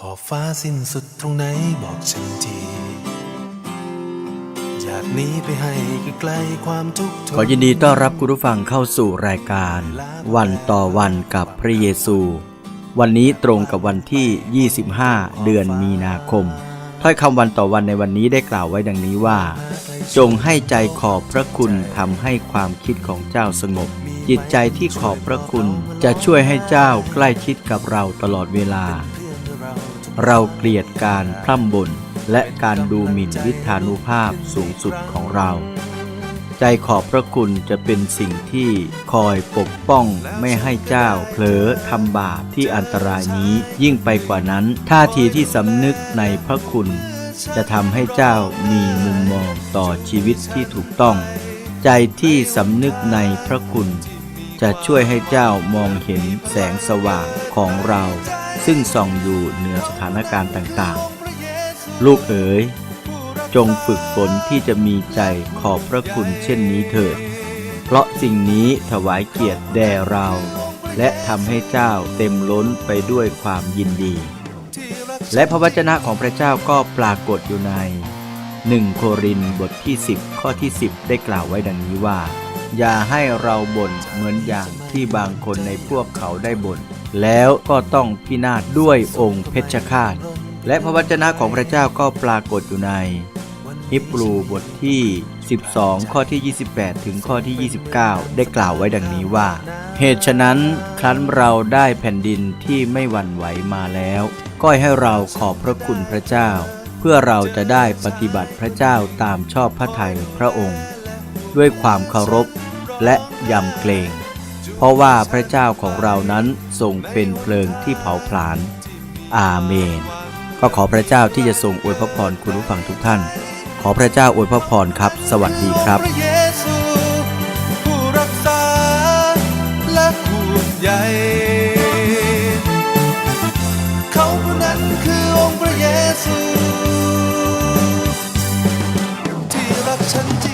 ขอบฟ้าสิ้นสุดตรงไหนบอกฉันที อยากหนีไปให้ไกลๆความทุกข์ทขอยินดีต้อนรับคุณผู้ฟังเข้าสู่รายการ วันต่อวันกับพระเยซู วันนี้ตรงกับวันที่ 25 เดือนมีนาคม ถ้อยคำวันต่อวันในวันนี้ได้กล่าวไว้ดังนี้ว่า จงให้ใจขอบพระคุณทำให้ความคิดของเจ้าสงบ จิตใจที่ขอบพระคุณจะช่วยให้เจ้าใกล้ชิดกับเราตลอดเวลา เราเกลียดการพร่ำบ่นและการดูหมิ่นวิธานุภาพสูงสุดของเรา ใจขอบพระคุณจะเป็นสิ่งที่คอยปกป้องไม่ให้เจ้าเผลอทำบาปที่อันตรายนี้ยิ่งไปกว่านั้น ท่าทีที่สำนึกในพระคุณ จะทำให้เจ้ามีมุมมองต่อชีวิตที่ถูกต้อง ใจที่สำนึกในพระคุณ จะช่วยให้เจ้ามองเห็นแสงสว่างของเรา ซึ่งส่องอยู่เหนือสถานการณ์ต่างๆ ลูกเอ๋ย จงฝึกฝนที่จะมีใจขอบพระคุณเช่นนี้เถิด เพราะสิ่งนี้ถวายเกียรติแด่เรา และทำให้เจ้าเต็มล้นไปด้วยความยินดี และพระวจนะของพระเจ้าก็ปรากฏอยู่ใน 1 โครินบทที่ 10 ข้อที่ 10 ได้กล่าวไว้ดังนี้ว่า อย่าให้เราบ่นเหมือนอย่างที่บางคนในพวกเขาได้บ่นแล้วก็ต้องพินาศด้วยองค์เพชฌฆาต และพระวจนะของพระเจ้าก็ปรากฏอยู่ในฮิบรูบทที่ 12 ข้อที่ 28 ถึงข้อที่ 29 ได้กล่าวไว้ดังนี้ว่า เหตุฉะนั้นครั้นเราได้แผ่นดินที่ไม่หวั่นไหวมาแล้ว ก็ให้เราขอบพระคุณพระเจ้า เพื่อเราจะได้ปฏิบัติพระเจ้าตามชอบพระทัยพระองค์ ด้วยความเคารพและยำเกรง เพราะว่าพระเจ้าของเรานั้นทรงเป็นเพลิงที่เผาผลาญอาเมน ก็ขอพระเจ้าที่จะทรงอวยพระพรคุณผู้ฟังทุกท่าน ขอพระเจ้าอวยพระพรครับ สวัสดีครับพระเยซูผู้รักษาและผู้ใหญ่เขาผู้นั้นคือองค์พระเยซู ที่รักฉันจริง